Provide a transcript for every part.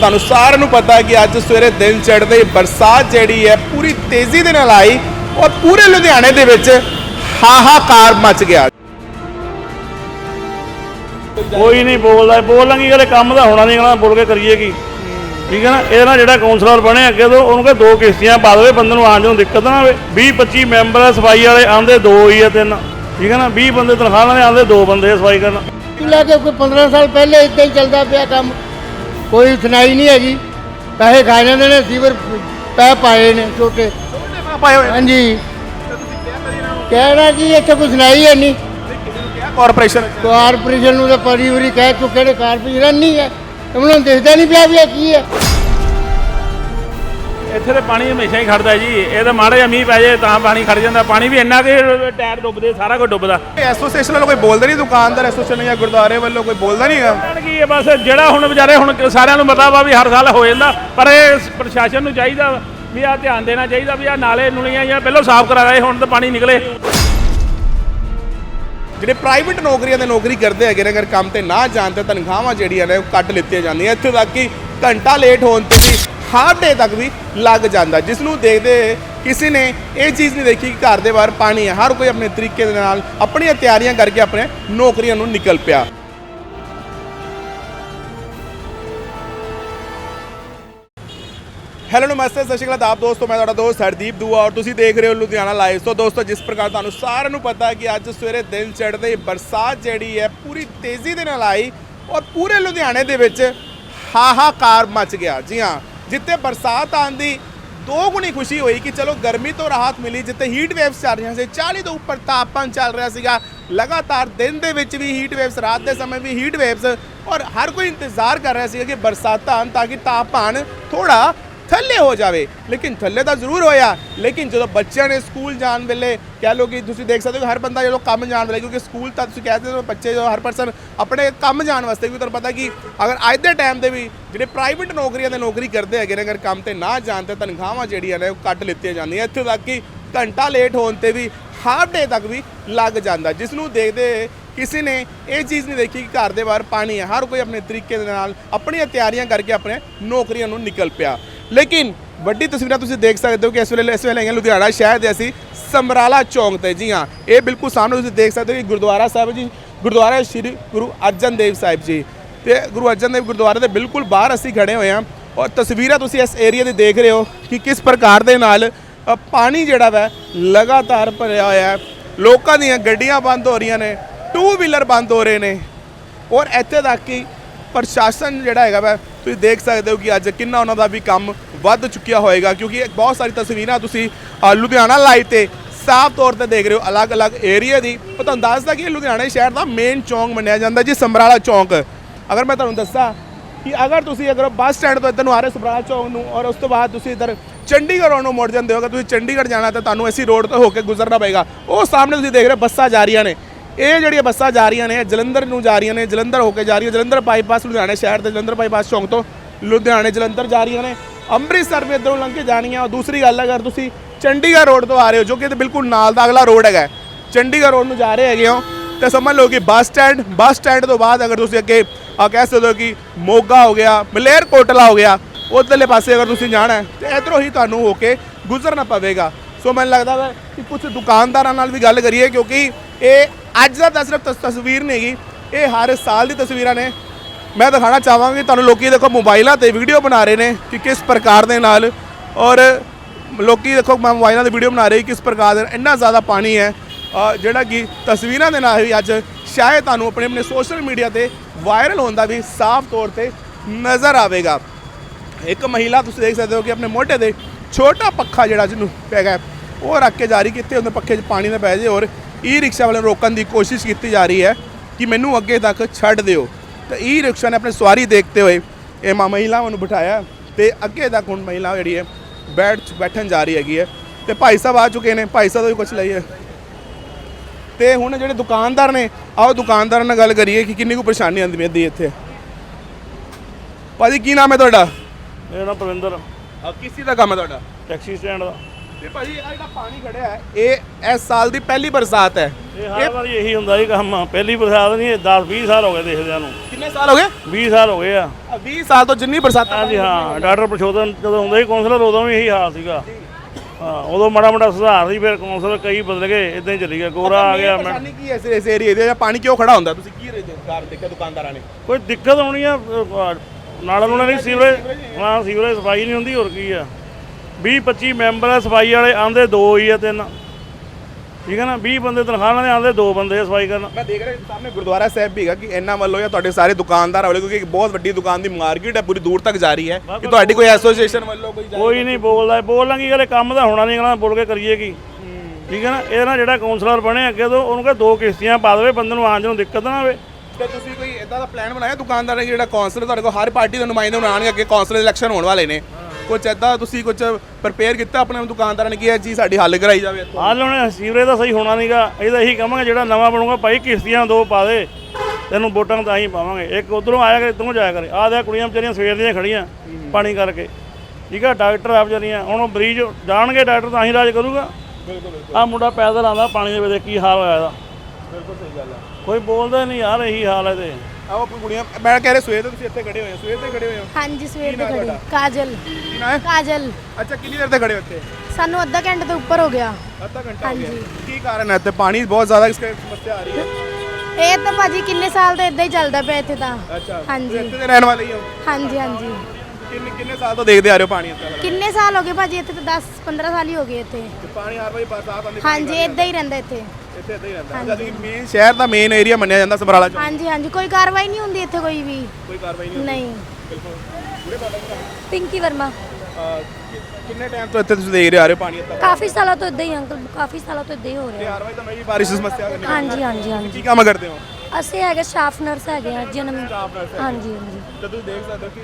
ਤੁਹਾਨੂੰ ਸਾਰਿਆਂ ਨੂੰ ਪਤਾ ਹੈ ਕਿ ਅੱਜ ਸਵੇਰੇ ਦਿਨ ਚੜ੍ਹਦੇ ਹੀ ਬਰਸਾਤ ਜਿਹੜੀ ਹੈ ਪੂਰੀ ਤੇਜ਼ੀ ਦੇ ਨਾਲ ਆਈ ਔਰ ਪੂਰੇ ਲੁਧਿਆਣੇ ਦੇ ਵਿੱਚ ਹਾਹਾਕਾਰ ਮਚ ਗਿਆ। ਕੋਈ ਨਹੀਂ ਬੋਲਦਾ ਬੋਲਾਂਗੇ ਕਦੇ ਕੰਮ ਦਾ ਹੋਣਾ ਨਹੀਂ ਕਹਣਾ ਬੋਲ ਕੇ ਕਰੀਏ ਕੀ? ਠੀਕ ਹੈ ਨਾ? ਇਹ ਨਾ ਜਿਹੜਾ ਕਾਉਂਸਲਰ ਬਣੇ ਅੱਗੇ ਤੋਂ ਉਹਨੂੰ ਕਹੇ ਦੋ ਕਿਸ਼ਤੀਆਂ ਪਾ ਦੇਵੇ ਬੰਦੇ ਨੂੰ ਆਉਣ ਜਾਣ ਨੂੰ ਦਿੱਕਤ ਨਾ ਹੋਵੇ 20 25 ਮੈਂਬਰ ਆ ਸਫ਼ਾਈ ਵਾਲੇ ਆਂਦੇ ਦੋ ਹੀ ਆ ਤਿੰਨ। ਠੀਕ ਹੈ ਨਾ? 20 ਬੰਦੇ ਤਨਖਾਹ ਵਾਲੇ ਆਂਦੇ ਦੋ ਬੰਦੇ ਆ ਸਫ਼ਾਈ ਕਰਨ। ਲੈ ਕੇ ਕੋਈ 15 ਸਾਲ ਪਹਿਲੇ ਇਦਾਂ ਹੀ ਚੱਲਦਾ ਪਿਆ ਕੰਮ। ਕੋਈ ਸੁਣਾਈ ਨਹੀਂ ਹੈਗੀ। ਪੈਸੇ ਖਾ ਜਾਂਦੇ ਨੇ ਸੀਵਰ ਪੈ ਪਾਏ ਨੇ ਛੋਟੇ। ਪਾਏ ਹੋਏ ਹਾਂਜੀ। ਕਹਿਣਾ ਕਿ ਇੱਥੇ ਕੋਈ ਸੁਣਾਈ ਹੈ ਨਹੀਂ। ਕਾਰਪੋਰੇਸ਼ਨ ਕਾਰਪੋਰੇਸ਼ਨ ਨੂੰ ਤਾਂ ਪਰੀ ਵਾਰੀ ਕਹਿ ਚੁੱਕੇ ਨੇ ਕਾਰਪੋਰੇਸ਼ਨ ਨਹੀਂ ਹੈ। ਉਹਨਾਂ ਨੂੰ ਦਿਖਦਾ ਨਹੀਂ ਪਿਆ ਵੀ ਇਹ ਕੀ ਹੈ। ਇੱਥੇ ਤੇ ਪਾਣੀ ਹਮੇਸ਼ਾ ਹੀ ਖੜਦਾ ਜੀ। ਇਹ ਤਾਂ ਮਾੜਾ ਜਿਹਾ ਮੀਂਹ ਪੈ ਜਾਏ ਤਾਂ ਪਾਣੀ ਖੜ ਜਾਂਦਾ। ਪਾਣੀ ਵੀ ਇੰਨਾ ਕਿ ਟਾਇਰ ਡੁੱਬਦੇ ਸਾਰਾ ਕੁਝ ਡੁੱਬਦਾ। ਐਸੋਸੀਏਸ਼ਨ ਵੱਲੋਂ ਕੋਈ ਬੋਲਦਾ ਨਹੀਂ ਦੁਕਾਨਦਾਰ ਐਸੋਸੀਏਸ਼ਨ ਜਾਂ ਗੁਰਦੁਆਰੇ ਵੱਲੋਂ ਕੋਈ ਬੋਲਦਾ ਨਹੀਂ ਹੈਗਾ? ਕਹਿਣ ਕੀ ਹੈ ਬਸ ਜਿਹੜਾ ਹੁਣ ਵਿਚਾਰੇ ਹੁਣ ਸਾਰਿਆਂ ਨੂੰ ਪਤਾ ਵਾ ਵੀ ਹਰ ਸਾਲ ਹੋ ਜਾਂਦਾ ਪਰ ਇਹ ਪ੍ਰਸ਼ਾਸਨ ਨੂੰ ਚਾਹੀਦਾ ਵਾ ਆ ਧਿਆਨ ਦੇਣਾ ਚਾਹੀਦਾ ਵੀ ਆ ਨਾਲੇ nuਲੀਆਂ ਜਾਂ ਪਹਿਲਾਂ ਸਾਫ਼ ਕਰਾ ਰਹੇ ਹੁਣ ਤਾਂ ਪਾਣੀ ਨਿਕਲੇ। ਜਿਹੜੇ ਪ੍ਰਾਈਵੇਟ ਨੌਕਰੀਆਂ ਦੇ ਨੌਕਰੀ ਕਰਦੇ ਹੈਗੇ ਨੇ ਅਗਰ ਕੰਮ ਤੇ ਨਾ ਜਾਣ ਤੇ ਤਨਖਾਹਾਂ ਜਿਹੜੀਆਂ ਨੇ ਉਹ ਕੱਟ ਲਿੱਤੀਆਂ ਜਾਂਦੀਆਂ। ਇੱਥੇ ਤੱਕ ਕਿ ਘੰਟਾ ਲੇਟ ਹੋਣ ਤੇ ਵੀ ਹਾਫ ਡੇ ਤੱਕ ਵੀ ਲੱਗ ਜਾਂਦਾ। ਜਿਸ ਨੂੰ ਦੇਖਦੇ ਕਿਸੇ ਨੇ ਇਹ ਚੀਜ਼ ਨਹੀਂ ਦੇਖੀ ਕਿ ਘਰ ਦੇ ਬਾਹਰ ਪਾਣੀ ਹੈ। ਹਰ ਕੋਈ ਆਪਣੇ ਤਰੀਕੇ ਦੇ ਨਾਲ ਆਪਣੀਆਂ ਤਿਆਰੀਆਂ ਕਰਕੇ ਆਪਣੇ ਨੌਕਰੀਆਂ ਨੂੰ ਨਿਕਲ ਪਿਆ। ਹੈਲੋ ਨਮਸਤੇ, ਸਤਿ ਸ਼੍ਰੀ ਅਕਾਲ ਆਪ ਦੋਸਤੋ, ਮੈਂ ਤੁਹਾਡਾ ਦੋਸਤ ਹਰਦੀਪ ਦੂਆ ਔਰ ਤੁਸੀਂ ਦੇਖ ਰਹੇ ਹੋ ਲੁਧਿਆਣਾ ਲਾਈਵ ਸੋ ਦੋਸਤੋ, ਜਿਸ ਪ੍ਰਕਾਰ ਤੁਹਾਨੂੰ ਸਾਰਿਆਂ ਨੂੰ ਪਤਾ ਹੈ ਕਿ ਅੱਜ ਸਵੇਰੇ ਦਿਨ ਚੜ੍ਹਦੇ ਹੀ ਬਰਸਾਤ ਜਿਹੜੀ ਹੈ, ਪੂਰੀ ਤੇਜ਼ੀ ਦੇ ਨਾਲ ਆਈ ਔਰ ਪੂਰੇ ਲੁਧਿਆਣੇ ਦੇ ਵਿੱਚ ਹਾਹਾਕਾਰ ਮਚ ਗਿਆ। ਜੀ ਹਾਂ ਜਿੱਥੇ ਬਰਸਾਤ ਆਉਣ ਦੀ ਦੋ ਗੁਣੀ ਖੁਸ਼ੀ ਹੋਈ ਕਿ ਚਲੋ ਗਰਮੀ ਤੋਂ ਰਾਹਤ ਮਿਲੀ, ਜਿੱਥੇ ਹੀਟ ਵੇਵਸ ਚੱਲ ਰਹੀਆਂ ਸੀ। 40 ਤੋਂ ਉੱਪਰ ਤਾਪਮਾਨ ਚੱਲ ਰਿਹਾ ਸੀਗਾ। ਲਗਾਤਾਰ ਦਿਨ ਦੇ ਵਿੱਚ ਵੀ ਹੀਟ ਵੇਵਸ ਰਾਤ ਦੇ ਸਮੇਂ ਵੀ ਹੀਟ ਵੇਵਸ ਔਰ ਹਰ ਕੋਈ ਇੰਤਜ਼ਾਰ ਕਰ ਰਿਹਾ ਸੀਗਾ ਕਿ ਬਰਸਾਤਾਂ ਆਉਣ ਤਾਂ ਕਿ ਤਾਪਮਾਨ ਥੋੜਾ ਥੱਲੇ ਹੋ ਜਾਵੇ। ਲੇਕਿਨ ਥੱਲੇ ਤਾਂ ਜ਼ਰੂਰ ਹੋਇਆ। ਲੇਕਿਨ ਜਦੋਂ ਬੱਚਿਆਂ ਨੇ ਸਕੂਲ ਜਾਣ ਵੇਲੇ ਕਹਿ ਲੋ ਕਿ ਤੁਸੀਂ ਦੇਖ ਸਕਦੇ ਹੋ ਹਰ ਬੰਦਾ ਜਦੋਂ ਕੰਮ ਜਾਣ ਵੇਲੇ, ਕਿਉਂਕਿ ਸਕੂਲ ਤਾਂ ਤੁਸੀਂ ਕਹਿੰਦੇ ਹੋ ਬੱਚੇ ਜੋ ਹਰ ਪਰਸਨ ਆਪਣੇ ਕੰਮ ਜਾਣ ਵਾਸਤੇ ਵੀ ਤੁਹਾਨੂੰ ਪਤਾ ਕਿ ਅਗਰ ਅੱਜ ਦੇ ਟਾਈਮ ਦੇ ਵੀ ਜਿਹੜੇ ਪ੍ਰਾਈਵੇਟ ਨੌਕਰੀਆਂ ਦੇ ਨੌਕਰੀ ਕਰਦੇ ਹੈਗੇ ਨੇ, ਅਗਰ ਕੰਮ ਤੇ ਨਾ ਜਾਣ ਤੇ ਤਨਖਾਹਾਂ ਜਿਹੜੀਆਂ ਨੇ ਉਹ ਕੱਟ ਲਿੱਤੀਆਂ ਜਾਂਦੀਆਂ। ਇੱਥੇ ਤੱਕ ਕਿ ਘੰਟਾ ਲੇਟ ਹੋਣ ਤੇ ਵੀ ਹਾਫ ਡੇ ਤੱਕ ਵੀ ਲੱਗ ਜਾਂਦਾ। ਜਿਸ ਨੂੰ ਦੇਖਦੇ ਕਿਸੇ ਨੇ ਇਹ ਚੀਜ਼ ਨਹੀਂ ਦੇਖੀ ਕਿ ਘਰ ਦੇ ਬਾਹਰ ਪਾਣੀ ਹੈ। ਹਰ ਕੋਈ ਆਪਣੇ ਤਰੀਕੇ ਦੇ ਨਾਲ ਆਪਣੀਆਂ ਤਿਆਰੀਆਂ ਕਰਕੇ ਆਪਣੇ ਨੌਕਰੀਆਂ ਨੂੰ ਨਿਕਲ ਪਿਆ। ਲੇਕਿਨ ਵੱਡੀ ਤਸਵੀਰਾਂ ਤੁਸੀਂ ਦੇਖ ਸਕਦੇ ਹੋ ਕਿ ਇਸ ਵੇਲੇ ਇਸ ਵੇਲੇ ਹੈਗੇ ਲੁਧਿਆਣਾ ਸ਼ਹਿਰ ਦੇ ਅਸੀਂ ਸਮਰਾਲਾ ਚੌਂਕ ਤੇ ਜੀ ਹਾਂ। ਇਹ ਬਿਲਕੁਲ ਸਾਹਮਣੇ ਤੁਸੀਂ ਦੇਖ ਸਕਦੇ ਹੋ ਕਿ ਗੁਰਦੁਆਰਾ ਸਾਹਿਬ ਜੀ, ਗੁਰਦੁਆਰਾ ਸ੍ਰੀ ਗੁਰੂ ਅਰਜਨ ਦੇਵ ਸਾਹਿਬ ਜੀ ਤੇ ਗੁਰੂ ਅਰਜਨ ਦੇਵ ਗੁਰਦੁਆਰੇ ਦੇ ਬਿਲਕੁਲ ਬਾਹਰ ਅਸੀਂ ਖੜੇ ਹੋਏ ਹਾਂ ਔਰ ਤਸਵੀਰਾਂ ਤੁਸੀਂ ਇਸ ਏਰੀਆ ਦੀ ਦੇਖ ਰਹੇ ਹੋ ਕਿ ਕਿਸ ਪ੍ਰਕਾਰ ਦੇ ਨਾਲ ਪਾਣੀ ਜਿਹੜਾ ਵੈ, ਲਗਾਤਾਰ ਭਰਿਆ ਹੋਇਆ ਹੈ। ਲੋਕਾਂ ਦੀਆਂ ਗੱਡੀਆਂ ਬੰਦ ਹੋ ਰਹੀਆਂ ਨੇ ਟੂ ਵੀਲਰ ਬੰਦ ਹੋ ਰਹੇ ਨੇ ਔਰ ਇੱਥੇ ਤੱਕ ਕਿ ਪ੍ਰਸ਼ਾਸਨ ਜਿਹੜਾ ਹੈਗਾ ਵਾ, ਤੁਸੀਂ ਦੇਖ ਸਕਦੇ ਹੋ ਕਿ ਅੱਜ ਕਿੰਨਾ ਉਹਨਾਂ ਦਾ ਵੀ ਕੰਮ ਵੱਧ ਚੁੱਕਿਆ ਹੋਏਗਾ, ਕਿਉਂਕਿ ਇਹ ਬਹੁਤ ਸਾਰੀ ਤਸਵੀਰਾਂ ਤੁਸੀਂ ਲੁਧਿਆਣਾ ਲਾਈਵ ਤੇ ਸਾਫ਼ ਤੌਰ ਤੇ ਦੇਖ ਰਹੇ ਹੋ, ਅਲੱਗ-ਅਲੱਗ ਏਰੀਆ ਦੀ। ਉਹ ਤੁਹਾਨੂੰ ਦੱਸਦਾ ਕਿ ਇਹ ਲੁਧਿਆਣਾ ਸ਼ਹਿਰ ਦਾ ਮੇਨ ਚੌਂਕ ਮੰਨਿਆ ਜਾਂਦਾ, ਜੀ ਸਮਰਾਲਾ ਚੌਂਕ। ਅਗਰ ਮੈਂ ਤੁਹਾਨੂੰ ਦੱਸਾਂ ਕਿ ਅਗਰ ਤੁਸੀਂ ਅਗਰ ਬੱਸ ਸਟੈਂਡ ਤੋਂ ਇੱਧਰ ਨੂੰ ਆ ਰਹੇ ਸਮਰਾਲਾ ਚੌਂਕ ਨੂੰ, ਔਰ ਉਸ ਤੋਂ ਬਾਅਦ ਤੁਸੀਂ ਇੱਧਰ ਚੰਡੀਗੜ੍ਹ ਨੂੰ ਮੁੜ ਜਾਂਦੇ ਹੋ, ਅਗਰ ਤੁਸੀਂ ਚੰਡੀਗੜ੍ਹ ਜਾਣਾ ਤਾਂ ਤੁਹਾਨੂੰ ਐਸੀ ਰੋਡ ਤੋਂ ਹੋ ਕੇ ਗੁਜ਼ਰਨਾ ਪਏਗਾ। ਉਹ ਸਾਹਮਣੇ ਤੁਸੀਂ ਦੇਖ ਰਹੇ ਹੋ ਬੱਸਾਂ ਜਾ ਰਹੀਆਂ ਨੇ। ਇਹ ਜਿਹੜੀਆਂ ਬੱਸਾਂ ਜਾ ਰਹੀਆਂ ਨੇ ਜਲੰਧਰ ਨੂੰ ਜਾ ਰਹੀਆਂ ਨੇ, ਜਲੰਧਰ ਹੋ ਕੇ ਜਾ ਰਹੀਆਂ, ਜਲੰਧਰ ਬਾਈਪਾਸ ਲੁਧਿਆਣਾ ਸ਼ਹਿਰ ਦੇ ਜਲੰਧਰ ਬਾਈਪਾਸ ਚੌਂਕ ਤੋਂ ਲੁਧਿਆਣੇ, ਜਲੰਧਰ ਜਾ ਰਹੀਆਂ ਨੇ। ਅੰਮ੍ਰਿਤਸਰ ਵੀ ਇੱਧਰੋਂ ਲੰਘ ਕੇ ਜਾਣੀਆਂ। ਔਰ ਦੂਸਰੀ ਗੱਲ, ਅਗਰ ਤੁਸੀਂ ਚੰਡੀਗੜ੍ਹ ਰੋਡ ਤੋਂ ਆ ਰਹੇ ਹੋ, ਜੋ ਕਿ ਇਹਦੇ ਬਿਲਕੁਲ ਨਾਲ ਦਾ ਅਗਲਾ ਰੋਡ ਹੈਗਾ, ਚੰਡੀਗੜ੍ਹ ਰੋਡ ਨੂੰ ਜਾ ਰਹੇ ਹੈਗੇ ਹੋ, ਤੇ ਸਮਝ ਲਓ ਕਿ ਬੱਸ ਸਟੈਂਡ ਬੱਸ ਸਟੈਂਡ ਤੋਂ ਬਾਅਦ ਅਗਰ ਤੁਸੀਂ ਅੱਗੇ ਆ ਕਹਿ ਸਕਦੇ ਹੋ ਕਿ ਮੋਗਾ ਹੋ ਗਿਆ, ਮਲੇਰ ਕੋਟਲਾ ਹੋ ਗਿਆ, ਉਧਰਲੇ ਪਾਸੇ ਅਗਰ ਤੁਸੀਂ ਜਾਣਾ ਹੈ, ਤੇ ਇਧਰੋਂ ਹੀ ਤੁਹਾਨੂੰ ਹੋ ਕੇ ਗੁਜ਼ਰਨਾ ਪਵੇਗਾ। ਸੋ ਮੈਨੂੰ ਲੱਗਦਾ ਹੈ ਕਿ ਕੁਝ ਦੁਕਾਨਦਾਰਾਂ ਨਾਲ ਵੀ ਗੱਲ ਕਰੀਏ, ਕਿਉਂਕਿ ਇਹ ਅੱਜ ਦਾ ਤਾਂ ਸਿਰਫ ਤਸ- ਤਸਵੀਰ ਨਹੀਂ ਹੈਗੀ, ਇਹ ਹਰ ਸਾਲ ਦੀ ਤਸਵੀਰਾਂ ਨੇ। ਮੈਂ ਦਿਖਾਣਾ ਚਾਹਾਂਗੀ, ਤੁਹਾਨੂੰ ਲੋਕੀ ਦੇਖੋ ਮੋਬਾਈਲਾਂ ਤੇ ਵੀਡੀਓ ਬਣਾ ਰਹੇ ਨੇ ਕਿ ਕਿਸ ਪ੍ਰਕਾਰ ਦੇ ਨਾਲ। ਔਰ ਲੋਕੀ ਦੇਖੋ, ਮੈਂ ਮੋਬਾਈਲਾਂ ਤੇ ਵੀਡੀਓ ਬਣਾ ਰਹੇ ਕਿਸ ਪ੍ਰਕਾਰ ਦੇ ਇੰਨਾ ਜ਼ਿਆਦਾ ਪਾਣੀ ਹੈ। ਜਿਹੜਾ ਕਿ ਤਸਵੀਰਾਂ ਦੇ ਨਾਲ ਵੀ ਅੱਜ ਸ਼ਾਇਦ ਤੁਹਾਨੂੰ ਆਪਣੇ ਆਪਣੇ ਸੋਸ਼ਲ ਮੀਡੀਆ ਤੇ ਵਾਇਰਲ ਹੋਣ ਦਾ ਵੀ ਸਾਫ਼ ਤੌਰ ਤੇ ਨਜ਼ਰ ਆਵੇਗਾ। ਇੱਕ ਮਹਿਲਾ ਤੁਸੀਂ ਦੇਖ ਸਕਦੇ ਹੋ ਕਿ ਆਪਣੇ ਮੋਢੇ ਤੇ ਛੋਟਾ ਪੱਖਾ ਜਿਹੜਾ ਜਿਹਨੂੰ ਹੈਗਾ ਉਹ ਰੱਖ ਕੇ ਜਾ ਜਾਰੀ ਕਿਤੇ ਉਹਦੇ ਪੱਖੇ 'ਚ ਪਾਣੀ ਨਾ ਪੈ ਜੇ ਔਰ ਈ ਰਿਕਸ਼ਾ ਵਾਲੇ ਨੂੰ ਰੋਕਣ ਦੀ ਕੋਸ਼ਿਸ਼ ਕੀਤੀ ਜਾ ਰਹੀ ਹੈ ਕਿ ਮੈਨੂੰ ਅੱਗੇ ਤੱਕ ਛੱਡ ਦਿਓ। ਤੇ ਈ ਰਿਕਸ਼ਾ ਨੇ ਆਪਣੀ ਸਵਾਰੀ ਦੇਖਦੇ ਹੋਏ ਇਹ ਮਾ ਮਹਿਲਾਵਾਂ ਨੂੰ ਬਿਠਾਇਆ ਤੇ ਅੱਗੇ ਤੱਕ ਹੁਣ ਮਹਿਲਾ ਜਿਹੜੀ ਹੈ ਬੈਠ ਬੈਠਣ ਜਾ ਰਹੀ ਹੈਗੀ ਹੈ। ਤੇ ਭਾਈ ਸਾਹਿਬ ਆ ਚੁੱਕੇ ਨੇ। ਭਾਈ ਸਾਹਿਬ ਤੋਂ ਵੀ ਕੁਝ ਲਈਏ। ਤੇ ਹੁਣ ਜਿਹੜੇ ਦੁਕਾਨਦਾਰ ਨੇ ਆਓ ਦੁਕਾਨਦਾਰਾਂ ਨਾਲ ਗੱਲ ਕਰੀਏ ਕਿ ਕਿੰਨੀ ਕੁ ਪਰੇਸ਼ਾਨੀ ਆਉਂਦੀ ਪੈਂਦੀ ਇੱਥੇ। ਭਾਜੀ ਕੀ ਨਾਮ ਹੈ ਤੁਹਾਡਾ? ਮੇਰਾ ਨਾਮ ਪ੍ਰਵਿੰਦਰ ਕਿਸ ਚੀਜ਼ ਦਾ ਕੰਮ ਹੈ ਤੁਹਾਡਾ? ਟੈਕਸੀ ਸਟੈਂਡ ਦਾ। ਤੇ ਭਾਜੀ ਇਹ ਜਿਹੜਾ ਪਾਣੀ ਖੜਿਆ ਹੈ ਇਹ ਇਸ ਸਾਲ ਦੀ ਪਹਿਲੀ ਬਰਸਾਤ ਹੈ। ਇਹ ਹਰ ਵਾਰੀ ਇਹੀ ਹੁੰਦਾ ਜੀ ਕੰਮ। ਪਹਿਲੀ ਬਰਸਾਤ ਨਹੀਂ 10 20 ਸਾਲ ਹੋ ਗਏ ਦੇਖਦਿਆਂ ਨੂੰ। ਕਿੰਨੇ ਸਾਲ ਹੋ ਗਏ? 20 ਸਾਲ ਹੋ ਗਏ ਆ। 20 ਸਾਲ ਤੋਂ ਜਿੰਨੀ ਬਰਸਾਤਾਂ ਹਾਂਜੀ ਹਾਂ। ਡਾਕਟਰ ਪ੍ਰਸ਼ੋਤਨ ਜਦੋਂ ਹੁੰਦਾ ਸੀ ਕਾਉਂਸਲਰ ਉਦੋਂ ਵੀ ਇਹੀ ਹਾਲ ਸੀਗਾ। ਹਾਂ ਉਦੋਂ ਮਾੜਾ ਮਾੜਾ ਸੁਧਾਰ ਸੀ ਫਿਰ ਕਾਉਂਸਲਰ ਕਈ ਬਦਲ ਗਏ ਇਦਾਂ ਹੀ ਚੱਲੀ ਗਿਆ। ਗੋਰਾ ਆ ਗਿਆ ਮੈਂ ਪਰੇਸ਼ਾਨੀ ਕੀ ਹੈ ਇਸ ਏਰੀਏ ਦੇ? ਪਾਣੀ ਕਿਉਂ ਖੜਾ ਹੁੰਦਾ? ਤੁਸੀਂ ਕੀ ਰੁਜ਼ਗਾਰ ਦੇਖਿਆ ਦੁਕਾਨਦਾਰਾਂ ਨੇ? ਕੋਈ ਦਿੱਕਤ ਆਉਣੀ ਆ ਨਾਲ ਉਹਨਾਂ ਨਹੀਂ ਸੀਵਰੇਜ ਹਾਂ ਸੀਵਰੇਜ ਸਫ਼ਾਈ ਨਹੀਂ ਹੁੰਦੀ ਹੋਰ ਕੀ ਆ। 20 25 ਮੈਂਬਰ ਆ ਸਫ਼ਾਈ ਵਾਲੇ ਆਂਦੇ ਦੋ ਹੀ ਆ ਤਿੰਨ। ਠੀਕ ਹੈ ਨਾ? 20 ਬੰਦੇ ਤਨਖਾਹ ਨਾਲ ਆਂਦੇ ਦੋ ਬੰਦੇ ਆ ਸਫ਼ਾਈ ਕਰਨ। ਮੈਂ ਦੇਖ ਰਿਹਾ ਸਾਹਮਣੇ ਗੁਰਦੁਆਰਾ ਸਾਹਿਬ ਵੀ ਹੈਗਾ ਕਿ ਇਹਨਾਂ ਵੱਲੋਂ ਜਾਂ ਤੁਹਾਡੇ ਸਾਰੇ ਦੁਕਾਨਦਾਰ ਵੱਲੋਂ ਕਿਉਂਕਿ ਇੱਕ ਬਹੁਤ ਵੱਡੀ ਦੁਕਾਨ ਦੀ ਮਾਰਕੀਟ ਹੈ ਪੂਰੀ ਦੂਰ ਤੱਕ ਜਾ ਰਹੀ ਹੈ। ਕਿ ਤੁਹਾਡੀ ਕੋਈ ਐਸੋਸੀਏਸ਼ਨ ਵੱਲੋਂ ਕੋਈ ਕੋਈ ਨਹੀਂ ਬੋਲਦਾ ਬੋਲਣਾ ਕੀ ਗੱਲ ਕੰਮ ਤਾਂ ਹੋਣਾ ਨਹੀਂ ਅਗਲਾ ਬੋਲ ਕੇ ਕਰੀਏ ਕੀ? ਠੀਕ ਹੈ ਨਾ? ਇਹ ਨਾ ਜਿਹੜਾ ਕਾਉਂਸਲਰ ਬਣੇ ਅੱਗੇ ਤੋਂ ਉਹਨੂੰ ਕਹੇ ਦੋ ਕਿਸ਼ਤੀਆਂ ਪਾ ਦੇਵੇ ਬੰਦੇ ਨੂੰ ਆਉਣ ਨੂੰ ਦਿੱਕਤ ਨਾ ਆਵੇ। ਤੇ ਤੁਸੀਂ ਕੋਈ ਇਦਾਂ ਦਾ ਪਲਾਨ ਬਣਾਇਆ ਦੁਕਾਨਦਾਰ ਜਿਹੜਾ ਕੌਂਸਲਰ ਤੁਹਾਡੇ ਕੋਲ ਹਰ ਪਾਰਟੀ ਦੇ ਨੁਮਾਇੰਦੇ ਹੁਣ ਆਣਗੇ ਅੱਗੇ ਕੌਂਸਲਰ ਇਲੈਕਸ਼ਨ ਹੋਣ ਵਾਲੇ ਨੇ? ਕੁਝ ਇਦਾਂ ਤੁਸੀਂ ਕੁਝ ਪ੍ਰਪੇਅਰ ਕੀਤਾ ਆਪਣੇ ਦੁਕਾਨਦਾਰਾਂ ਨੇ ਕੀ ਇਹ ਚੀਜ਼ ਸਾਡੀ ਹੱਲ ਕਰਾਈ ਜਾਵੇ ਇੱਥੋਂ? ਹਾਲ ਹੁਣ ਸੀਵਰੇਜ ਦਾ ਸਹੀ ਹੋਣਾ ਨਹੀਂਗਾ ਇਹਦਾ ਇਹੀ ਕਹਾਂਗੇ ਜਿਹੜਾ ਨਵਾਂ ਬਣੂਗਾ ਭਾਈ ਕਿਸ਼ਤੀਆਂ ਦੋ ਪਾ ਦੇ। ਤੈਨੂੰ ਵੋਟਾਂ ਤਾਂ ਹੀ ਪਾਵਾਂਗੇ। ਇੱਕ ਉਧਰੋਂ ਆਇਆ ਕਰੇ ਤੂੰ ਜਾਇਆ ਕਰੇ। ਆਹ ਦੇ ਕੁੜੀਆਂ ਵਿਚਾਰੀਆਂ ਸਵੇਰ ਦੀਆਂ ਖੜੀਆਂ ਪਾਣੀ ਕਰਕੇ। ਠੀਕ ਆ ਡਾਕਟਰ ਆ ਵਿਚਾਰੀਆਂ ਹੁਣ ਉਹ ਮਰੀਜ਼ ਜਾਣਗੇ ਡਾਕਟਰ ਤਾਂ ਹੀ ਇਲਾਜ ਕਰੂਗਾ। ਬਿਲਕੁਲ ਆ ਮੁੰਡਾ ਪੈਦਲ ਆਉਂਦਾ ਪਾਣੀ ਦੇ ਵਿੱਚ ਕੀ ਹਾਲ ਹੋਇਆ ਇਹਦਾ। ਬਿਲਕੁਲ ਸਹੀ ਗੱਲ ਹੈ ਕੋਈ ਬੋਲਦਾ ਨਹੀਂ ਯਾਰ ਇਹੀ ਹਾਲ ਹੈ ਤੇ ਆਓ ਆਪਣੀ ਕੁੜੀਆਂ। ਮੈਂ ਕਹਿ ਰਿਹਾ ਸਵੇਰ ਤੋਂ ਤੁਸੀਂ ਇੱਥੇ ਖੜੇ ਹੋਏ ਹੋ। ਸਵੇਰ ਤੋਂ ਹੀ ਖੜੇ ਹੋਏ ਹੋ? ਹਾਂਜੀ ਸਵੇਰ ਦੇ ਖੜੀ? ਕਾਜਲ। ਕੀ ਨਾ ਹੈ? ਕਾਜਲ। ਅੱਛਾ ਕਿੰਨੀ ਦੇਰ ਤੇ ਖੜੇ ਹੋ ਇੱਥੇ? ਸਾਨੂੰ ਅੱਧਾ ਘੰਟੇ ਤੋਂ ਉੱਪਰ ਹੋ ਗਿਆ। ਅੱਧਾ ਘੰਟਾ ਹੋ ਗਿਆ। ਹਾਂਜੀ। ਕੀ ਕਾਰਨ ਹੈ ਇੱਥੇ? ਪਾਣੀ ਬਹੁਤ ਜ਼ਿਆਦਾ ਇਸ ਕਰਕੇ ਸਮੱਸਿਆ ਆ ਰਹੀ ਹੈ। ਇਹ ਤਾਂ ਭਾਜੀ ਕਿੰਨੇ ਸਾਲ ਤੋਂ ਇਦਾਂ ਹੀ ਚੱਲਦਾ ਪਿਆ ਇੱਥੇ ਤਾਂ। ਅੱਛਾ ਹਾਂਜੀ। ਤੁਸੀਂ ਇੱਥੇ ਦੇ ਰਹਿਣ ਵਾਲੇ ਹੀ ਹੋ? ਹਾਂਜੀ ਹਾਂਜੀ। ਕਿੰਨੇ ਕਿੰਨੇ ਸਾਲ ਤੋਂ ਦੇਖਦੇ ਆ ਰਹੇ ਹੋ ਪਾਣੀ ਇੱਥੇ? ਵਾਲਾ ਕਿੰਨੇ ਸਾਲ ਹੋ ਗਏ ਭਾਜੀ? ਇੱਥੇ ਤਾਂ 10 15 ਸਾਲ ਹੀ ਹੋ ਗਏ ਇੱਥੇ। ਤੇ ਪਾਣੀ ਹਰ ਵਾਰੀ ਬਰਸਾਤ ਆਉਂਦੀ ਹਾਂਜੀ ਇਦਾਂ ਹੀ ਰਹਿੰਦਾ ਇੱਥੇ। ਇੱਥੇ ਇੱਥੇ ਹੀ ਰਹਿੰਦਾ। ਜਦ ਕਿ ਮੇਨ ਸ਼ਹਿਰ ਦਾ ਮੇਨ ਏਰੀਆ ਮੰਨਿਆ ਜਾਂਦਾ ਸਮਰਾਲਾ ਚੌਂਕ। ਹਾਂਜੀ ਹਾਂਜੀ ਕੋਈ ਕਾਰਵਾਈ ਨਹੀਂ ਹੁੰਦੀ ਇੱਥੇ ਕੋਈ ਵੀ। ਕੋਈ ਕਾਰਵਾਈ ਨਹੀਂ ਨਹੀਂ। ਬਿਲਕੁਲ। ਪੂਰੇ ਨਾਮ? ਪਿੰਕੀ ਵਰਮਾ। ਕਿੰਨੇ ਟਾਈਮ ਤੋਂ ਇੱਥੇ ਤੁਸੀਂ ਦੇਖ ਰਹੇ ਆ ਰਹੇ ਹੋ ਪਾਣੀ ਇੱਥੇ? ਕਾਫੀ ਸਾਲਾਂ ਤੋਂ ਇਦਾਂ ਹੀ ਅੰਕਲ ਕਾਫੀ ਸਾਲਾਂ ਤੋਂ ਇਦਾਂ ਹੀ ਹੋ ਤੇ ਰਿਹਾ ਹਰ ਵਾਰੀ ਤਾਂ ਮੇਰੀ ਬਾਰਿਸ਼ ਦੀ ਸਮੱਸਿਆ ਕਰਨੀ ਹਾਂਜੀ ਹਾਂਜੀ ਹਾਂਜੀ। ਕੀ ਕੰਮ ਕਰਦੇ ਹੋ? ਅਸੀਂ ਹੈਗੇ ਸਟਾਫ ਨਰਸ ਹੈਗੇ ਆ ਜਨਮ ਹਾਂਜੀ ਹਾਂਜੀ। ਤਾਂ ਤੁਸੀਂ ਦੇਖ ਸਕਦੇ ਹੋ ਕਿ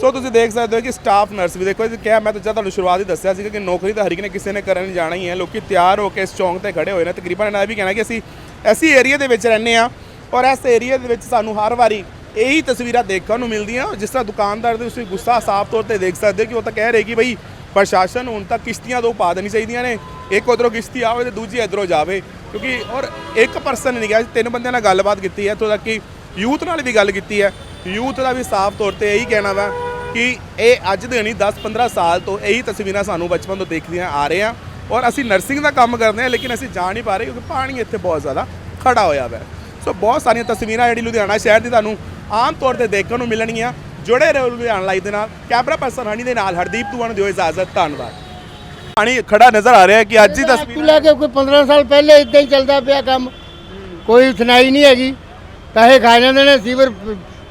ਸੋ ਤੁਸੀਂ ਦੇਖ ਸਕਦੇ ਹੋ ਕਿ ਸਟਾਫ ਨਰਸ ਵੀ ਦੇਖੋ, ਇਹ ਕਿਹਾ, ਮੈਂ ਤਾਂ ਜਦ ਤੁਹਾਨੂੰ ਸ਼ੁਰੂਆਤ ਹੀ ਦੱਸਿਆ ਸੀ ਕਿ ਨੌਕਰੀ ਤਾਂ ਹਰ ਇੱਕ ਨੇ ਕਿਸੇ ਨੇ ਕਰਨ ਜਾਣਾ ਹੀ ਹੈ, ਲੋਕੀ ਤਿਆਰ ਹੋ ਕੇ ਇਸ ਚੌਂਕ ਤੇ ਖੜੇ ਹੋਏ ਨੇ। ਤਕਰੀਬਨ ਇਹਨਾਂ ਦਾ ਵੀ ਕਹਿਣਾ ਕਿ ਅਸੀਂ ਐਸੀ ਏਰੀਆ ਦੇ ਵਿੱਚ ਰਹਿੰਦੇ ਆ ਔਰ ਇਸ ਏਰੀਆ ਦੇ ਵਿੱਚ ਸਾਨੂੰ ਹਰ ਵਾਰੀ ਇਹੀ ਤਸਵੀਰਾਂ ਦੇਖਣ ਨੂੰ ਮਿਲਦੀਆਂ, ਜਿਸ ਤਰ੍ਹਾਂ ਦੁਕਾਨਦਾਰ ਦੇ ਤੁਸੀਂ ਗੁੱਸਾ ਸਾਫ਼ ਤੌਰ ਤੇ ਦੇਖ ਸਕਦੇ ਹੋ ਕਿ ਉਹ ਤਾਂ ਕਹਿ ਰਹੇ ਕਿ ਬਈ ਪ੍ਰਸ਼ਾਸਨ ਹੁਣ ਤਾਂ ਕਿਸ਼ਤੀਆਂ ਦੋ ਪਾ ਦੇਣੀ ਚਾਹੀਦੀਆਂ ਨੇ, ਇੱਕ ਉਧਰੋਂ ਕਿਸ਼ਤੀ ਆਵੇ ਤੇ ਦੂਜੀ ਇਧਰੋਂ ਜਾਵੇ। ਕਿਉਂਕਿ ਔਰ ਇੱਕ ਪਰਸਨ ਨਹੀਂ ਗਿਆ, ਤਿੰਨ ਬੰਦਿਆਂ ਨਾਲ ਗੱਲਬਾਤ ਕੀਤੀ ਹੈ, ਇੱਥੋਂ ਤੱਕ ਕਿ ਯੂਥ ਨਾਲ ਵੀ ਗੱਲ ਕੀਤੀ ਹੈ। ਯੂਥ ਦਾ ਵੀ ਸਾਫ਼ ਤੌਰ ਤੇ ਇਹੀ ਕਹਿਣਾ ਵਾ ਕਿ ਇਹ ਅੱਜ ਦੇ ਨਹੀਂ 10-15 ਸਾਲ ਤੋਂ ਇਹੀ ਤਸਵੀਰਾਂ ਸਾਨੂੰ ਬਚਪਨ ਤੋਂ ਦੇਖਦੀਆਂ ਆ ਰਹੇ ਹਾਂ ਔਰ ਅਸੀਂ ਨਰਸਿੰਗ ਦਾ ਕੰਮ ਕਰਦੇ ਹਾਂ ਲੇਕਿਨ ਅਸੀਂ ਜਾ ਨਹੀਂ ਪਾ ਰਹੇ ਕਿਉਂਕਿ ਪਾਣੀ ਇੱਥੇ ਬਹੁਤ ਜ਼ਿਆਦਾ ਖੜਾ ਹੋਇਆ ਵਾ। ਸੋ ਬਹੁਤ ਸਾਰੀਆਂ ਤਸਵੀਰਾਂ ਜਿਹੜੀ ਲੁਧਿਆਣਾ ਸ਼ਹਿਰ ਦੀ ਤੁਹਾਨੂੰ ਆਮ ਤੌਰ ਤੇ ਦੇਖਣ ਨੂੰ ਮਿਲਣਗੀਆਂ। ਜੁੜੇ ਰਹੋ ਲੁਧਿਆਣਾ ਲਾਈਵ ਦੇ ਨਾਲ। ਕੈਮਰਾ ਪਰਸਨ ਹਣੀ ਦੇ ਨਾਲ ਹਰਦੀਪ ਤੁਹਾਨੂੰ ਦਿਓ ਇਜਾਜ਼ਤ ਧੰਨਵਾਦ। ਪਾਣੀ ਖੜਾ ਨਜ਼ਰ ਆ ਰਿਹਾ ਹੈ ਕਿ ਅੱਜ ਹੀ ਤੂੰ ਤਸਵੀਰ ਲੈ ਕੇ ਕੋਈ 15 ਸਾਲ ਪਹਿਲੇ ਇਦਾਂ ਹੀ ਚੱਲਦਾ ਪਿਆ ਕੰਮ। ਕੋਈ ਸੁਣਾਈ ਨਹੀਂ ਹੈਗੀ। ਪੈਸੇ ਖਾ ਜਾਂਦੇ ਨੇ ਸੀਵਰ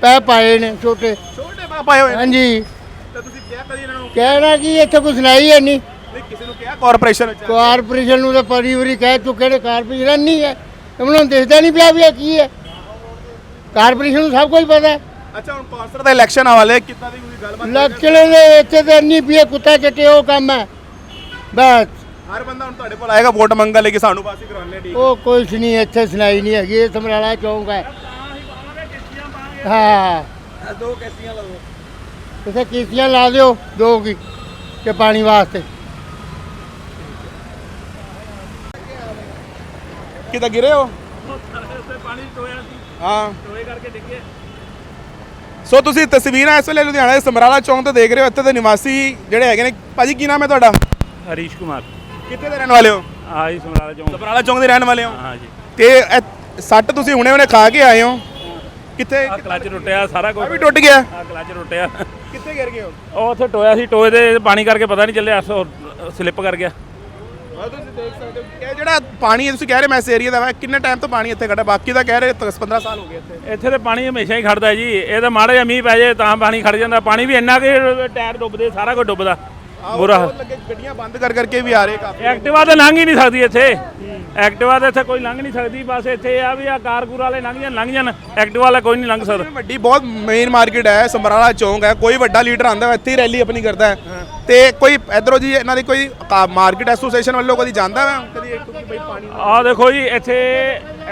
ਪੈ ਪਾਏ ਨੇ ਛੋਟੇ ਛੋਟੇ ਪਾਪਾ ਹੋਏ ਨੇ ਹਾਂਜੀ। ਤਾਂ ਤੁਸੀਂ ਕਿਹਾ ਕਦੀ ਇਹਨਾਂ ਨੂੰ? ਕਹਿਣਾ ਕਿ ਇੱਥੇ ਕੋਈ ਸੁਣਾਈ ਹੈ ਨਹੀਂ ਨਹੀਂ ਕਿਸੇ ਨੂੰ ਕਿਹਾ ਕਾਰਪੋਰੇਸ਼ਨ ਵਿੱਚ ਕਾਰਪੋਰੇਸ਼ਨ ਨੂੰ ਤਾਂ ਪਰੀ ਵਾਰੀ ਕਹਿ ਚੁੱਕੇ ਨੇ ਕਾਰਪੋਰੇਸ਼ਨ ਨਹੀਂ ਹੈ? ਉਹਨਾਂ ਨੂੰ ਦਿਖਦਾ ਨਹੀਂ ਪਿਆ ਵੀ ਇਹ ਕੀ ਹੈ। ਕਾਰਪੋਰੇਸ਼ਨ ਨੂੰ ਸਭ ਕੁਝ ਪਤਾ ਹੈ। ਅੱਛਾ ਹੁਣ ਕੌਂਸਲਰ ਦਾ ਇਲੈਕਸ਼ਨ ਆ ਵਾਲੇ ਕਿੱਦਾਂ ਦੀ ਕੋਈ ਗੱਲਬਾਤ ਲੱਕੜੇ ਦੇ ਇੱਥੇ ਤੇ ਇੰਨੀ ਪੀਏ ਕੁੱਤਾ ਚੱਟੇ ਉਹ ਕੰਮ ਹੈ। ਬਸ। ਹਰ ਬੰਦਾ ਹੁਣ ਤੁਹਾਡੇ ਕੋਲ ਆਏਗਾ ਵੋਟ ਮੰਗਣ ਲਈ ਕਿ ਸਾਨੂੰ ਪਾਸੇ ਕਰਾਉਣੇ ਠੀਕ ਉਹ ਕੁਛ ਨਹੀਂ ਇੱਥੇ ਸੁਣਾਈ ਨਹੀਂ ਹੈਗੀ ਇਹ ਸਮਰਾਲਾ ਚੌਂਕ ਹੈ। ਹਾਂ। ਦੋ ਕਿਸ਼ਤੀਆਂ ਲਾਓ ਤੁਸੀਂ ਕਿਸ਼ਤੀਆਂ ਲਾ ਦਿਓ ਦੋ ਕੀ ਤੇ ਪਾਣੀ ਵਾਸਤੇ। ਕਿਦਾਂ ਗਿਰੇ ਹੋ? ਪਾਣੀ ਟੋਇਆ ਸੀ ਹਾਂ। ਟੋਏ ਕਰਕੇ ਡਿੱਗੇ ਸੋ ਤੁਸੀਂ ਤਸਵੀਰਾਂ ਇਸ ਵੇਲੇ ਲੁਧਿਆਣਾ ਦੇ ਸਮਰਾਲਾ ਚੌਂਕ ਤੇ ਦੇਖ ਰਹੇ ਹੋ ਇੱਥੇ ਦੇ ਨਿਵਾਸੀ ਜਿਹੜੇ ਹੈਗੇ ਨੇ। ਭਾਜੀ ਕੀ ਨਾਮ ਹੈ ਤੁਹਾਡਾ? ਹਰੀਸ਼ ਕੁਮਾਰ। ਕਿੱਥੇ ਦੇ ਰਹਿਣ ਵਾਲੇ ਹੋ? ਆ ਜੀ ਸਮਰਾਲਾ ਚੌਂਕ। ਸਮਰਾਲਾ ਚੌਂਕ ਦੇ ਰਹਿਣ ਵਾਲੇ ਹੋ? ਹਾਂ ਜੀ। ਤੇ ਇਹ ਸੱਟ ਤੁਸੀਂ ਹੁਣੇ ਹੁਣੇ ਖਾ ਕੇ ਆਏ ਹੋ? ਕਿੱਥੇ? ਆ ਕਲਚ ਟੁੱਟਿਆ ਸਾਰਾ ਆ ਕੁਝ ਵੀ ਟੁੱਟ ਗਿਆ। ਆ ਕਲਚ ਟੁੱਟਿਆ। ਕਿੱਥੇ ਗਿਰ ਗਏ ਹੋ ਉਹ ਉੱਥੇ ਟੋਇਆ ਸੀ ਟੋਏ ਦੇ ਪਾਣੀ ਕਰਕੇ ਪਤਾ ਨਹੀਂ ਚੱਲਿਆ ਸਲਿੱਪ ਕਰ ਗਿਆ। ਤੁਸੀਂ ਦੇਖ ਸਕਦੇ ਹੋ। ਇਹ ਜਿਹੜਾ ਪਾਣੀ ਹੈ ਤੁਸੀਂ ਕਹਿ ਰਹੇ ਮੈਂ ਇਸ ਏਰੀਆ ਦਾ ਵਾ ਕਿੰਨੇ ਟਾਈਮ ਤੋਂ ਪਾਣੀ ਇੱਥੇ ਖੜਾ ਬਾਕੀ ਦਾ ਕਹਿ ਰਹੇ 10 15 ਸਾਲ ਹੋ ਗਏ ਇੱਥੇ। ਇੱਥੇ ਤੇ ਪਾਣੀ ਹਮੇਸ਼ਾ ਹੀ ਖੜਦਾ ਜੀ। ਇਹ ਤਾਂ ਮਾੜਾ ਜਿਹਾ ਮੀਂਹ ਪੈ ਜਾਏ ਤਾਂ ਪਾਣੀ ਖੜ ਜਾਂਦਾ। ਪਾਣੀ ਵੀ ਇੰਨਾ ਕਿ ਟਾਇਰ ਡੁੱਬਦੇ ਸਾਰਾ ਕੁਝ ਡੁੱਬਦਾ। ਬੁਰਾ ਲੱਗੇ ਗੱਡੀਆਂ ਬੰਦ ਕਰ ਕਰਕੇ ਵੀ ਆ ਰਹੇ ਕਾਫੀ। ਐਕਟਿਵਾ ਤੇ ਲੰਘ ਹੀ ਨਹੀਂ ਸਕਦੀ ਇੱਥੇ। ਐਕਟਿਵਾ ਤੇ ਇੱਥੇ ਕੋਈ ਲੰਘ ਨਹੀਂ ਸਕਦੀ ਬਸ ਇੱਥੇ ਆ ਵੀ ਆ ਕਾਰਗੁਰ ਵਾਲੇ ਲੰਘ ਜਾਣ ਲੰਘ ਜਾਣ ਐਕਟਿਵਾ ਵਾਲਾ ਕੋਈ ਨਹੀਂ ਲੰਘ ਸਕਦਾ। ਵੱਡੀ ਬਹੁਤ ਮੇਨ ਮਾਰਕੀਟ ਹੈ ਸਮਰਾਲਾ ਚੌਂਕ ਹੈ ਕੋਈ ਵੱਡਾ ਲੀਡਰ ਆਂਦਾ ਇੱਥੇ ਹੀ ਰੈਲੀ ਆਪਣੀ ਕਰਦਾ ਹੈ। ਤੇ ਕੋਈ ਇਧਰੋਂ ਜੀ ਇਹਨਾਂ ਦੀ ਕੋਈ ਮਾਰਕੀਟ ਐਸੋਸੀਏਸ਼ਨ ਵੱਲੋਂ ਕਦੀ ਜਾਂਦਾ ਹੈ ਕਦੀ ਇੱਕ ਕਿ ਬਈ ਪਾਣੀ ਆ ਦੇਖੋ ਜੀ ਇੱਥੇ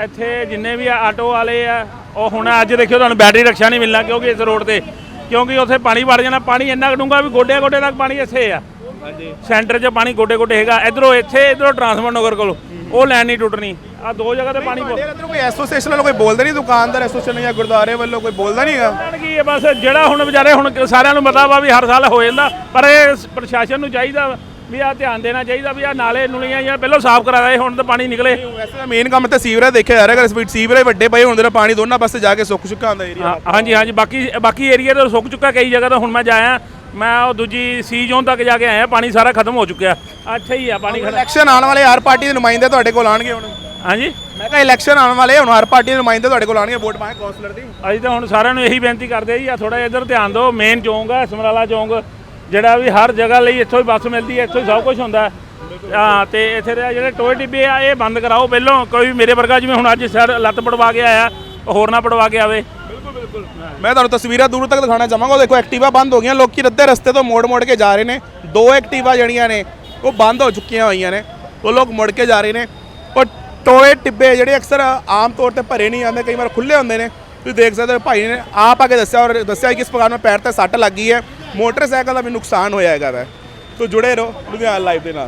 ਇੱਥੇ ਜਿੰਨੇ ਵੀ ਆ ਆਟੋ ਵਾਲੇ ਆ ਉਹ ਹੁਣ ਅੱਜ ਦੇਖਿਓ ਤੁਹਾਨੂੰ ਬੈਟਰੀ ਰਕਸ਼ਾ ਨਹੀਂ ਮਿਲਣਾ ਕਿਉਂਕਿ ਇਸ ਰੋਡ ਤੇ। ਕਿਉਂਕਿ ਉੱਥੇ ਪਾਣੀ ਵੜ ਜਾਣਾ ਪਾਣੀ ਇੰਨਾ ਡੂੰਘਾ ਵੀ ਗੋਡਿਆਂ ਗੋਡੇ ਤੱਕ ਪਾਣੀ ਇੱਥੇ ਆ। ਹਾਂਜੀ। ਸੈਂਟਰ 'ਚ ਪਾਣੀ ਗੋਡੇ ਗੋਡੇ ਹੈਗਾ ਇਧਰੋਂ ਇੱਥੇ ਇਧਰੋਂ ਟਰਾਂਸਫਰ ਨਗਰ ਕੋਲ। ਉਹ ਲਾਈਨ ਨਹੀਂ ਟੁੱਟਣੀ। ਆ ਦੋ ਜਗ੍ਹਾ ਤੇ ਪਾਣੀ ਤੁਹਾਡੇ ਅੰਦਰ ਕੋਈ ਐਸੋਸੀਏਸ਼ਨ ਵੱਲੋਂ ਕੋਈ ਬੋਲਦਾ ਨਹੀਂ ਦੁਕਾਨਦਾਰ ਐਸੋਸੀਏਸ਼ਨ ਜਾਂ ਗੁਰਦੁਆਰੇ ਵੱਲੋਂ ਕੋਈ ਬੋਲਦਾ ਨਹੀਂ ਹੈਗਾ। ਕੀ ਹੈ ਬਸ ਜਿਹੜਾ ਹੁਣ ਵਿਚਾਰੇ ਹੁਣ ਸਾਰਿਆਂ ਨੂੰ ਪਤਾ ਵਾ ਵੀ ਹਰ ਸਾਲ ਹੋ ਜਾਂਦਾ ਪਰ ਇਹ ਪ੍ਰਸ਼ਾਸਨ ਨੂੰ ਚਾਹੀਦਾ ਵੀ ਆ ਧਿਆਨ ਦੇਣਾ ਚਾਹੀਦਾ ਵੀ ਆ ਨਾਲੇ nuਲੀਆਂ ਜਾਂ ਪਹਿਲਾਂ ਸਾਫ਼ ਕਰਾ ਦੇ ਹੁਣ ਤਾਂ ਪਾਣੀ ਨਿਕਲੇ। ਵੈਸੇ ਤਾਂ ਮੇਨ ਕੰਮ ਤਾਂ ਸੀਵਰੇਜ ਦੇਖਿਆ ਜਾ ਰਿਹਾ ਅਗਰ ਸਪੀਡ ਸੀਵਰੇਜ ਵੱਡੇ ਪਏ ਹੁੰਦੇ ਨੇ ਪਾਣੀ ਦੋਨਾਂ ਪਾਸੇ ਜਾ ਕੇ ਸੁੱਕ ਚੁੱਕਾ ਹੁੰਦਾ ਏਰੀਆ ਹਾਂਜੀ ਹਾਂਜੀ ਬਾਕੀ ਬਾਕੀ ਏਰੀਆ ਤਾਂ ਸੁੱਕ ਚੁੱਕਾ ਕਈ ਜਗ੍ਹਾ ਤਾਂ ਹੁਣ ਮੈਂ ਜਾਇਆ ਮੈਂ ਉਹ ਦੂਜੀ ਸੀ ਜ਼ੋਨ ਤੱਕ ਜਾ ਕੇ ਆਇਆ ਪਾਣੀ ਸਾਰਾ ਖਤਮ ਹੋ ਚੁੱਕਿਆ। ਅੱਛਾ ਹੀ ਆ ਪਾਣੀ ਖਤਮ। ਇਲੈਕਸ਼ਨ ਆਉਣ ਵਾਲੇ ਹਰ ਪਾਰਟੀ ਦੇ ਨੁਮਾਇੰਦੇ ਤੁਹਾਡੇ ਕੋਲ ਆਣਗੇ ਹੁਣ। ਹਾਂਜੀ? ਮੈਂ ਕਿਹਾ ਇਲੈਕਸ਼ਨ ਆਉਣ ਵਾਲੇ ਹੁਣ ਹਰ ਪਾਰਟੀ ਦੇ ਨੁਮਾਇੰਦੇ ਤੁਹਾਡੇ ਕੋਲ ਆਣਗੇ ਵੋਟ ਪਾਏ ਕਾਉਂਸਲਰ ਦੀ। ਅਸੀਂ ਤਾਂ ਹੁਣ ਸਾਰਿਆਂ ਨੂੰ ਇਹੀ ਬੇਨਤੀ ਕਰਦੇ ਆ ਜੀ ਆ ਥੋੜਾ ਇੱਧਰ ਧਿਆਨ ਦਿਓ ਮੇਨ ਚੌਂਕ ਆ ਸਮਰਾਲਾ ਚੌਂਕ ਜਿਹੜਾ ਵੀ ਹਰ ਜਗ੍ਹਾ ਲਈ ਇੱਥੋਂ ਹੀ ਬੱਸ ਮਿਲਦੀ ਹੈ ਇੱਥੋਂ ਹੀ ਸਭ ਕੁਝ ਹੁੰਦਾ। ਹੈ। ਹਾਂ ਤੇ ਇੱਥੇ ਦੇ ਜਿਹੜੇ ਟੋਏ ਟਿੱਬੇ ਆ ਇਹ ਬੰਦ ਕਰਾਓ ਪਹਿਲੋਂ ਕੋਈ ਮੇਰੇ ਵਰਗਾ ਜਿਵੇਂ ਹੁਣ ਅੱਜ ਸਰ ਲੱਤ ਪੜਵਾ ਕੇ ਆਇਆ ਉਹ ਹੋਰ ਨਾ ਪੜਵਾ ਕੇ ਆਵੇ। ਮੈਂ ਤੁਹਾਨੂੰ ਤਸਵੀਰਾਂ ਦੂਰ ਤੱਕ ਦਿਖਾਣਾ ਚਾਹਾਂਗਾ। ਉਹ ਦੇਖੋ, ਐਕਟਿਵਾ ਬੰਦ ਹੋ ਗਈਆਂ। ਲੋਕੀ ਰੱਦੇ ਰਸਤੇ ਤੋਂ ਮੋੜ ਮੋੜ ਕੇ ਜਾ ਰਹੇ ਨੇ। ਦੋ ਐਕਟਿਵਾ ਜਿਹੜੀਆਂ ਨੇ, ਉਹ ਬੰਦ ਹੋ ਚੁੱਕੀਆਂ ਹੋਈਆਂ ਨੇ। ਉਹ ਲੋਕ ਮੁੜ ਕੇ ਜਾ ਰਹੇ ਨੇ। ਉਹ ਟੋਏ ਟਿੱਬੇ ਜਿਹੜੇ ਅਕਸਰ ਆਮ ਤੌਰ ਤੇ ਭਰੇ ਨਹੀਂ ਆਉਂਦੇ ਕਈ ਵਾਰ ਖੁੱਲੇ ਹੁੰਦੇ ਨੇ। ਤੁਸੀਂ ਦੇਖ ਸਕਦੇ ਹੋ, ਭਾਈ ਨੇ ਆਪ ਆ ਕੇ ਦੱਸਿਆ ਔਰ ਦੱਸਿਆ ਕਿ ਇਸ ਪ੍ਰਕਾਰ ਨਾਲ ਪੈਰ ਤੇ ਸੱਟ ਲੱਗੀ ਹੈ। ਮੋਟਰਸਾਈਕਲ ਦਾ ਵੀ ਨੁਕਸਾਨ ਹੋਇਆ ਹੈਗਾ ਵੈ। ਸੋ ਜੁੜੇ ਰਹੋ ਲੁਧਿਆਣਾ ਲਾਈਵ ਦੇ ਨਾਲ।